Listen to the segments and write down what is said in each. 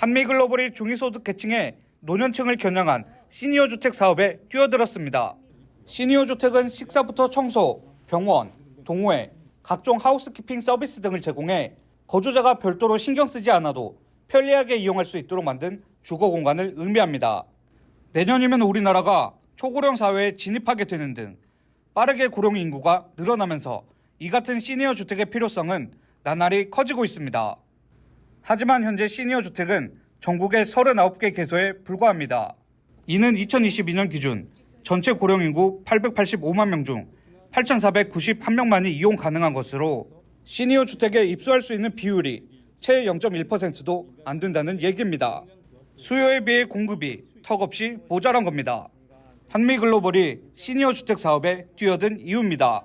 한미글로벌이 중위소득 계층의 노년층을 겨냥한 시니어 주택 사업에 뛰어들었습니다. 시니어 주택은 식사부터 청소, 병원, 동호회, 각종 하우스키핑 서비스 등을 제공해 거주자가 별도로 신경 쓰지 않아도 편리하게 이용할 수 있도록 만든 주거 공간을 의미합니다. 내년이면 우리나라가 초고령 사회에 진입하게 되는 등 빠르게 고령 인구가 늘어나면서 이 같은 시니어 주택의 필요성은 나날이 커지고 있습니다. 하지만 현재 시니어 주택은 전국의 39개 개소에 불과합니다. 이는 2022년 기준 전체 고령 인구 885만 명 중 8,491명만이 이용 가능한 것으로 시니어 주택에 입소할 수 있는 비율이 채 0.1%도 안 된다는 얘기입니다. 수요에 비해 공급이 턱없이 모자란 겁니다. 한미 글로벌이 시니어 주택 사업에 뛰어든 이유입니다.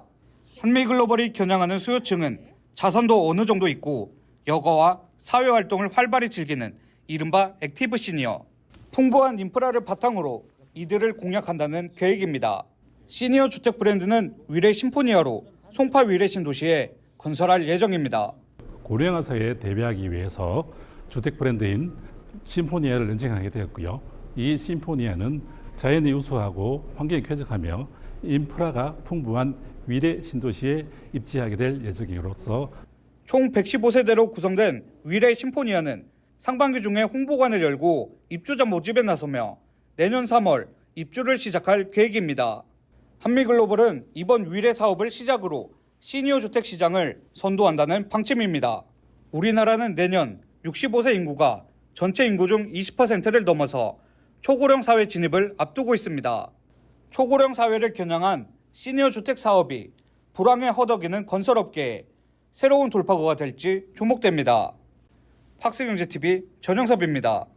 한미 글로벌이 겨냥하는 수요층은 자산도 어느 정도 있고 여가와 사회활동을 활발히 즐기는 이른바 액티브 시니어. 풍부한 인프라를 바탕으로 이들을 공략한다는 계획입니다. 시니어 주택 브랜드는 위례 심포니아로 송파 위례 신도시에 건설할 예정입니다. 고령화 사회에 대비하기 위해서 주택 브랜드인 심포니아를 런칭하게 되었고요. 이 심포니아는 자연이 우수하고 환경이 쾌적하며 인프라가 풍부한 위례 신도시에 입지하게 될 예정으로서 총 115세대로 구성된 위례 심포니아는 상반기 중에 홍보관을 열고 입주자 모집에 나서며 내년 3월 입주를 시작할 계획입니다. 한미글로벌은 이번 위례 사업을 시작으로 시니어 주택 시장을 선도한다는 방침입니다. 우리나라는 내년 65세 인구가 전체 인구 중 20%를 넘어서 초고령 사회 진입을 앞두고 있습니다. 초고령 사회를 겨냥한 시니어 주택 사업이 불황에 허덕이는 건설업계에 새로운 돌파구가 될지 주목됩니다. 팍스경제TV 전영섭입니다.